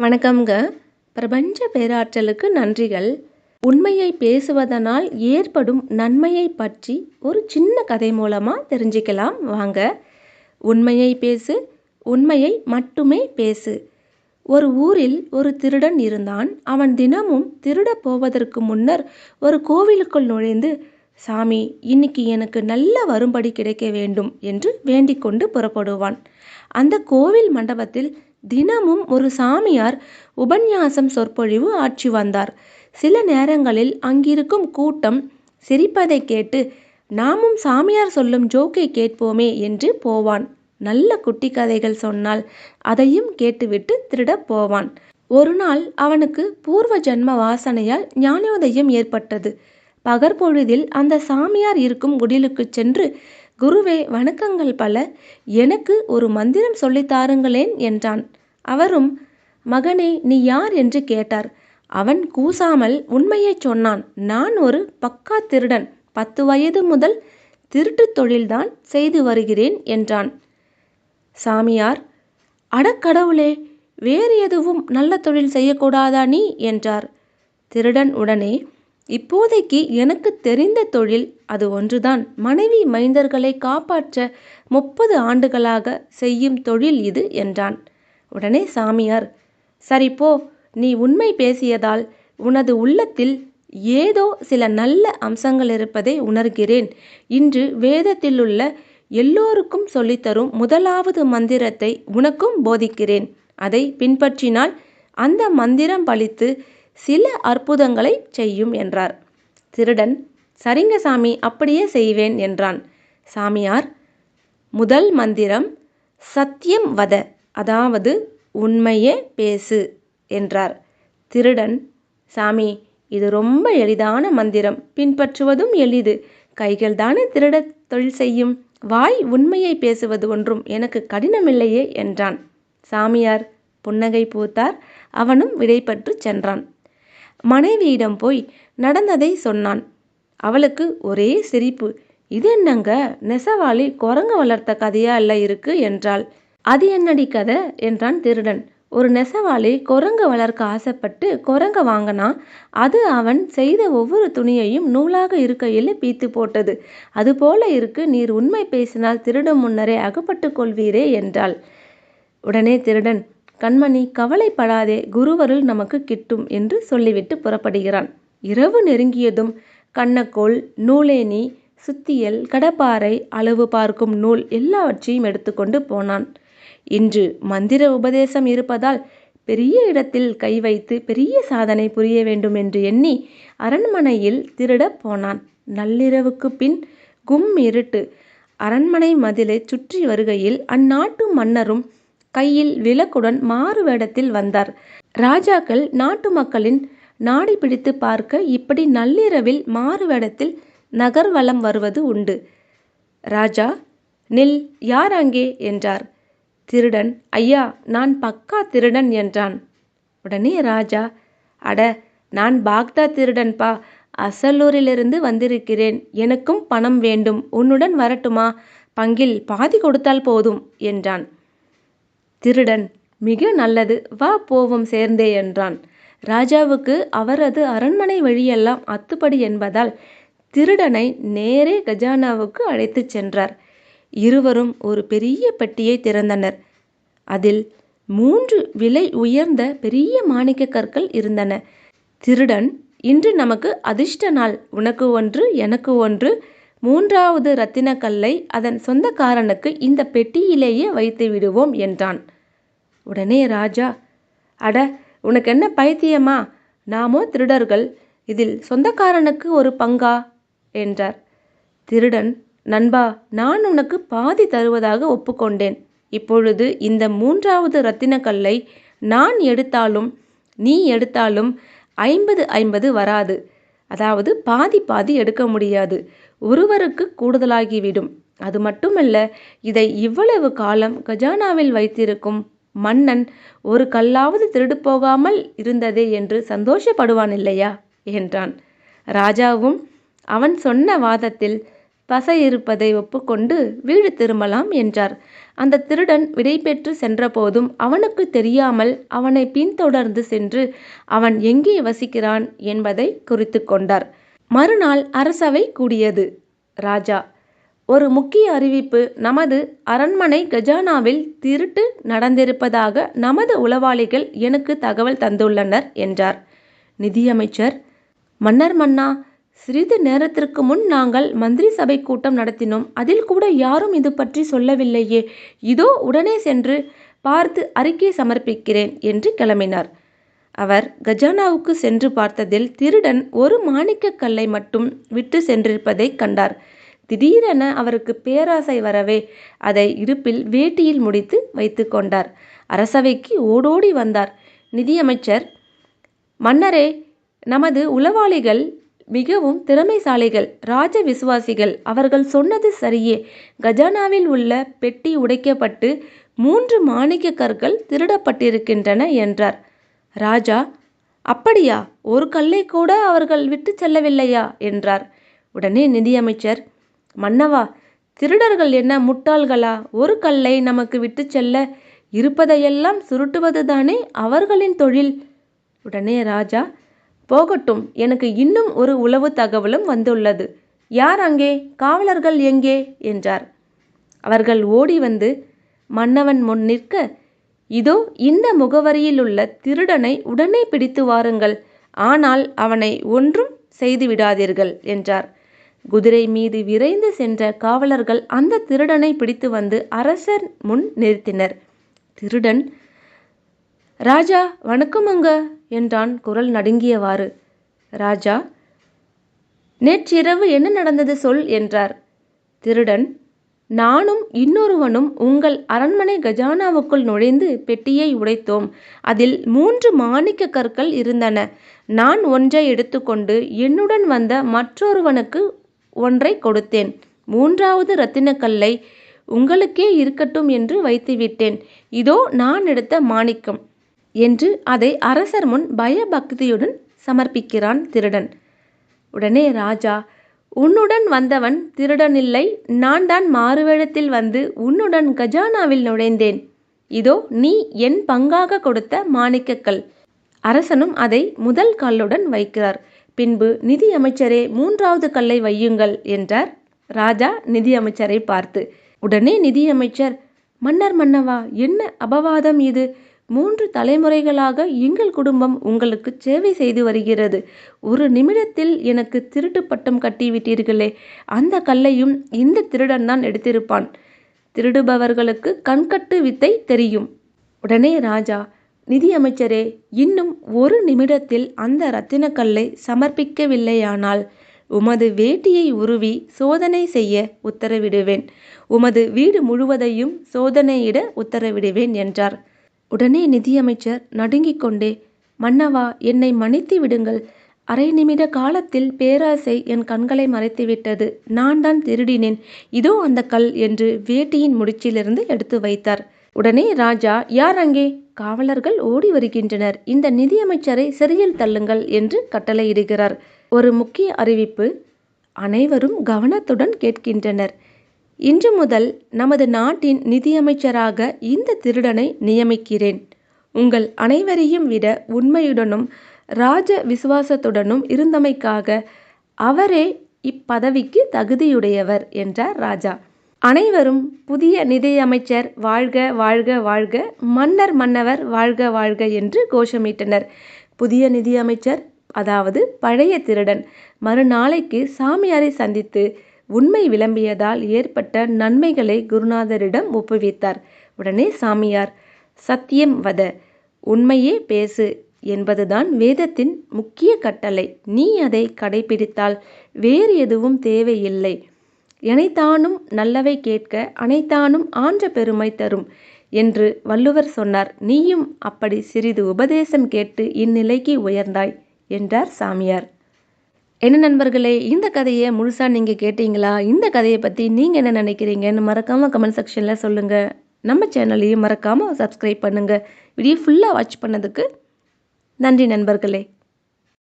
வணக்கம்ங்க. பிரபஞ்ச பேராற்றலுக்கு நன்றிகள். உண்மையை பேசுவதனால் ஏற்படும் நன்மையை பற்றி ஒரு சின்ன கதை மூலமாக தெரிஞ்சுக்கலாம். வாங்க. உண்மையை பேசு உண்மையை மட்டுமே பேசு. ஒரு ஊரில் ஒரு திருடன் இருந்தான். அவன் தினமும் திருடப் போவதற்கு முன்னர் ஒரு கோவிலுக்குள் நுழைந்து சாமி இன்னைக்கு எனக்கு நல்ல வரும்படி கிடைக்க வேண்டும் என்று வேண்டிக் கொண்டு புறப்படுவான். அந்த கோவில் மண்டபத்தில் தினமும் ஒரு சாமியார் உபன்யாசம் சொற்பொழிவு ஆற்றி வந்தார். சில நேரங்களில் அங்கிருக்கும் கூட்டம் சிரிப்பதை கேட்டு நாமும் சாமியார் சொல்லும் ஜோக்கை கேட்போமே என்று போவான். நல்ல குட்டி கதைகள் சொன்னால் அதையும் கேட்டுவிட்டு திருடப் போவான். ஒரு நாள் அவனுக்கு பூர்வ ஜன்ம வாசனையால் ஞானோதயம் ஏற்பட்டது. பகற்பொழுதில் அந்த சாமியார் இருக்கும் குடிலுக்கு சென்று குருவே வணக்கங்கள் பல. எனக்கு ஒரு மந்திரம் சொல்லித் தாருங்களேன் என்றான். அவரும் மகனே நீ யார் என்று கேட்டார். அவன் கூசாமல் உண்மையைச் சொன்னான். நான் ஒரு பக்கா திருடன். பத்து வயது முதல் திருட்டுத் தொழில்தான் செய்து வருகிறேன் என்றான். சாமியார் அடக்கடவுளே வேறு எதுவும் நல்ல தொழில் செய்யக்கூடாதா நீ? என்றார். திருடன் உடனே இப்போதைக்கு எனக்கு தெரிந்த தொழில் அது ஒன்றுதான். மனைவி மைந்தர்களை காப்பாற்ற முப்பது ஆண்டுகளாக செய்யும் தொழில் இது என்றான். உடனே சாமியார் சரி போ. நீ உண்மை பேசியதால் உனது உள்ளத்தில் ஏதோ சில நல்ல அம்சங்கள் இருப்பதை உணர்கிறேன். இன்று வேதத்திலுள்ள எல்லோருக்கும் சொல்லித்தரும் முதலாவது மந்திரத்தை உனக்கும் போதிக்கிறேன். அதை பின்பற்றினால் அந்த மந்திரம் பழித்து சில அற்புதங்களை செய்யும் என்றார். திருடன் சரிங்க சாமி அப்படியே செய்வேன் என்றான். சாமியார் முதல் மந்திரம் சத்தியம் வத அதாவது உண்மையே பேசு என்றார். திருடன் சாமி இது ரொம்ப எளிதான மந்திரம் பின்பற்றுவதும் எளிது. கைகள் தானே திருட தொழில் செய்யும் வாய் உண்மையை பேசுவது ஒன்றும் எனக்கு கடினமில்லையே என்றான். சாமியார் புன்னகை பூத்தார் அவனும் விடைபற்று சென்றான். மனைவியிடம் போய் நடந்ததை சொன்னான். அவளுக்கு ஒரே சிரிப்பு. இது என்னங்க? நெசவாளி குரங்கு வளர்த்த கதையா இல்ல இருக்கு? என்றாள். அது என்னடி கதை? என்றான் திருடன். ஒரு நெசவாளி குரங்கு வளர்க்க ஆசைப்பட்டு குரங்க வாங்கினா அது அவன் செய்த ஒவ்வொரு துணியையும் நூலாக இருக்கையில் பீத்து போட்டது. அதுபோல இருக்கு நீர் உண்மை பேசினால் திருடம் முன்னரே அகப்பட்டு கொள்வீரே என்றாள். உடனே திருடன் கண்மணி கவலைப்படாதே குருவருள் நமக்கு கிட்டும் என்று சொல்லிவிட்டு புறப்படுகிறான். இரவு நெருங்கியதும் கண்ணக்கோள் நூலேணி சுத்தியல் கடப்பாறை அளவு பார்க்கும் நூல் எல்லாவற்றையும் எடுத்துக்கொண்டு போனான். இன்று மந்திர உபதேசம் இருப்பதால் பெரிய இடத்தில் கை வைத்து பெரிய சாதனை புரிய வேண்டும் என்று எண்ணி அரண்மனையில் திருடப் போனான். நள்ளிரவுக்கு பின் கும் இருட்டு. அரண்மனை மதிலை சுற்றி வருகையில் அந்நாட்டு மன்னரும் கையில் விளக்குடன் மாறு வேடத்தில் வந்தார். ராஜாக்கள் நாட்டு மக்களின் நாடி பிடித்து பார்க்க இப்படி நள்ளிரவில் மாறு வேடத்தில் நகர்வலம் வருவது உண்டு. ராஜா நில் யார் அங்கே? என்றார். திருடன் ஐயா நான் பக்கா திருடன் என்றான். உடனே ராஜா அட நான் பாக்தா திருடன்பா அசலூரிலிருந்து வந்திருக்கிறேன். எனக்கும் பணம் வேண்டும். உன்னுடன் வரட்டுமா? பங்கில் பாதி கொடுத்தால் போதும் என்றான். திருடன். மிக நல்லது. வா போவோம் சேர்ந்தே என்றான். ராஜாவுக்கு அவரது அரண்மனை வழியெல்லாம் அத்துப்படி என்பதால் திருடனை நேரே கஜானாவுக்கு அழைத்துச் சென்றார். இருவரும் ஒரு பெரிய பெட்டியை திறந்தனர். அதில் மூன்று விலை உயர்ந்த பெரிய மாணிக்க கற்கள் இருந்தன. திருடன் இன்று நமக்கு அதிர்ஷ்ட நாள். உனக்கு ஒன்று எனக்கு ஒன்று. மூன்றாவது ரத்தின கல்லை அதன் சொந்தக்காரனுக்கு இந்த பெட்டியிலேயே வைத்து விடுவோம் என்றான். உடனே ராஜா அட உனக்கு என்ன பைத்தியமா? நாமோ திருடர்கள் இதில் சொந்தக்காரனுக்கு ஒரு பங்கா? என்றார். திருடன் நண்பா நான் உனக்கு பாதி தருவதாக ஒப்புக்கொண்டேன். இப்பொழுது இந்த மூன்றாவது ரத்தினக்கல்லை நான் எடுத்தாலும் நீ எடுத்தாலும் ஐம்பது ஐம்பது வராது. அதாவது பாதி பாதி எடுக்க முடியாது. ஒருவருக்கு கூடுதலாகிவிடும். அது மட்டுமல்ல இதை இவ்வளவு காலம் கஜானாவில் வைத்திருக்கும் மன்னன் ஒரு கல்லாவது திருடு போகாமல் இருந்ததே என்று சந்தோஷப்படுவான் இல்லையா? என்றான். ராஜாவும் அவன் சொன்ன வாதத்தில் பசை இருப்பதை ஒப்புக்கொண்டு வீடு திரும்பலாம் என்றார். அந்த திருடன் விடைபெற்று சென்றபோதும் அவனுக்கு தெரியாமல் அவனை பின்தொடர்ந்து சென்று அவன் எங்கே வசிக்கிறான் என்பதை குறித்து கொண்டார். மறுநாள் அரசவை கூடியது. ராஜா ஒரு முக்கிய அறிவிப்பு நமது அரண்மனை கஜானாவில் திருட்டு நடந்திருப்பதாக நமது உளவாளிகள் எனக்கு தகவல் தந்துள்ளனர் என்றார். நிதியமைச்சர் மன்னர் மன்னா சிறிது நேரத்திற்கு முன் நாங்கள் மந்திரி சபை கூட்டம் நடத்தினோம். அதில் கூட யாரும் இது பற்றி சொல்லவில்லையே. இதோ உடனே சென்று பார்த்து அறிக்கை சமர்ப்பிக்கிறேன் என்று கிளம்பினார். அவர் கஜானாவுக்கு சென்று பார்த்ததில் திருடன் ஒரு மாணிக்கக் கல்லை மட்டும் விட்டு சென்றிருப்பதை கண்டார். திடீரென அவருக்கு பேராசை வரவே அதை இடுப்பில் வேட்டியில் முடித்து வைத்து கொண்டார். அரசவைக்கு ஓடோடி வந்தார். நிதியமைச்சர் மன்னரே நமது உளவாளிகள் மிகவும் திறமைசாலிகள் ராஜ விசுவாசிகள் அவர்கள் சொன்னது சரியே. கஜானாவில் உள்ள பெட்டி உடைக்கப்பட்டு மூன்று மாணிக்க கற்கள் திருடப்பட்டிருக்கின்றன என்றார். ராஜா அப்படியா? ஒரு கல்லை கூட அவர்கள் விட்டு செல்லவில்லையா? என்றார். உடனே நிதியமைச்சர் மன்னவா திருடர்கள் என்ன முட்டாள்களா? ஒரு கல்லை நமக்கு விட்டு செல்ல இருப்பதையெல்லாம் சுருட்டுவதுதானே அவர்களின் தொழில்? உடனே ராஜா போகட்டும் எனக்கு இன்னும் ஒரு உளவு தகவலும் வந்துள்ளது. யார் அங்கே? காவலர்கள் எங்கே? என்றார். அவர்கள் ஓடி வந்து மன்னவன் முன் நிற்க இதோ இந்த முகவரியிலுள்ள திருடனை உடனே பிடித்து வாருங்கள். ஆனால் அவனை ஒன்றும் செய்து விடாதீர்கள் என்றார். குதிரை மீது விரைந்து சென்ற காவலர்கள் அந்த திருடனை பிடித்து வந்து அரசர் முன் நிறுத்தினர். திருடன் ராஜா வணக்கமுங்க என்றான் குரல் நடுங்கியவாறு. ராஜா நேற்றிரவு என்ன நடந்தது சொல் என்றார். திருடன் நானும் இன்னொருவனும் உங்கள் அரண்மனை கஜானாவுக்குள் நுழைந்து பெட்டியை உடைத்தோம். அதில் மூன்று மாணிக்க கற்கள் இருந்தன. நான் ஒன்றை எடுத்துக்கொண்டு என்னுடன் வந்த மற்றொருவனுக்கு ஒன்றை கொடுத்தேன். மூன்றாவது இரத்தினக்கல்லை உங்களுக்கே இருக்கட்டும் என்று வைத்துவிட்டேன். இதோ நான் எடுத்த மாணிக்கம். என்று அதை அரசர் முன் பயபக்தியுடன் சமர்ப்பிக்கிறான் திருடன். உடனே ராஜா உன்னுடன் வந்தவன் திருடனில்லை நான் தான் மாறுவேடத்தில் வந்து உன்னுடன் கஜானாவில் நுழைந்தேன். இதோ நீ என் பங்காக கொடுத்த மாணிக்கக்கல். அரசனும் அதை முதல் கல்லுடன் வைக்கிறார். பின்பு நிதி அமைச்சரே மூன்றாவது கல்லை வையுங்கள் என்றார். ராஜா நிதி அமைச்சரை பார்த்து உடனே நிதியமைச்சர் மன்னர் மன்னவா என்ன அபவாதம் இது? மூன்று தலைமுறைகளாக எங்கள் குடும்பம் உங்களுக்கு சேவை செய்து வருகிறது. ஒரு நிமிடத்தில் எனக்கு திருட்டு பட்டம் கட்டிவிட்டீர்களே. அந்த கல்லையும் இந்த திருடன் தான் எடுத்திருப்பான். திருடுபவர்களுக்கு கண்கட்டு வித்தை தெரியும். உடனே ராஜா நிதியமைச்சரே இன்னும் ஒரு நிமிடத்தில் அந்த இரத்தினக்கல்லை சமர்ப்பிக்கவில்லையானால் உமது வேட்டியை உருவி சோதனை செய்ய உத்தரவிடுவேன். உமது வீடு முழுவதையும் சோதனையிட உத்தரவிடுவேன் என்றார். உடனே நிதியமைச்சர் நடுங்கிக் கொண்டே மன்னவா என்னை மன்னித்து விடுங்கள். அரை நிமிட காலத்தில் பேராசை என் கண்களை மறைத்துவிட்டது. நான் தான் திருடினேன். இதோ அந்த கல் என்று வேட்டியின் முடிச்சிலிருந்து எடுத்து வைத்தார். உடனே ராஜா யார் அங்கே? காவலர்கள் ஓடி வருகின்றனர். இந்த நிதியமைச்சரை சிறையில் தள்ளுங்கள் என்று கட்டளையிடுகிறார். ஒரு முக்கிய அறிவிப்பு அனைவரும் கவனத்துடன் கேட்கின்றனர். இன்று முதல் நமது நாட்டின் நிதியமைச்சராக இந்த திருடனை நியமிக்கிறேன். உங்கள் அனைவரையும் விட உண்மையுடனும் ராஜ விசுவாசத்துடனும் இருந்தமைக்காக அவரே இப்பதவிக்கு தகுதியுடையவர் என்றார் ராஜா. அனைவரும் புதிய நிதியமைச்சர் வாழ்க வாழ்க வாழ்க மன்னர் மன்னவர் வாழ்க வாழ்க என்று கோஷமிட்டனர். புதிய நிதியமைச்சர் அதாவது பழைய திருடன் மறுநாளைக்கு சாமியாரை சந்தித்து உண்மை விளம்பியதால் ஏற்பட்ட நன்மைகளை குருநாதரிடம் ஒப்புவித்தார். உடனே சாமியார் சத்தியம் வத உண்மையே பேசு என்பதுதான் வேதத்தின் முக்கிய கட்டளை. நீ அதை கடைபிடித்தால் வேறு எதுவும் தேவையில்லை. எனைத்தானும் நல்லவை கேட்க அனைத்தானும் ஆன்ற பெருமை தரும் என்று வள்ளுவர் சொன்னார். நீயும் அப்படி சிறிது உபதேசம் கேட்டு இந்நிலைக்கு உயர்ந்தாய் என்றார் சாமியார். என்ன நண்பர்களே இந்த கதையை முழுசாக நீங்கள் கேட்டீங்களா? இந்த கதையை பற்றி நீங்கள் என்ன நினைக்கிறீங்கன்னு மறக்காமல் கமெண்ட் செக்ஷனில் சொல்லுங்கள் நம்ம சேனலையும் மறக்காமல் சப்ஸ்கிரைப் பண்ணுங்கள் வீடியோ ஃபுல்லாக வாட்ச் பண்ணதுக்கு நன்றி நண்பர்களே.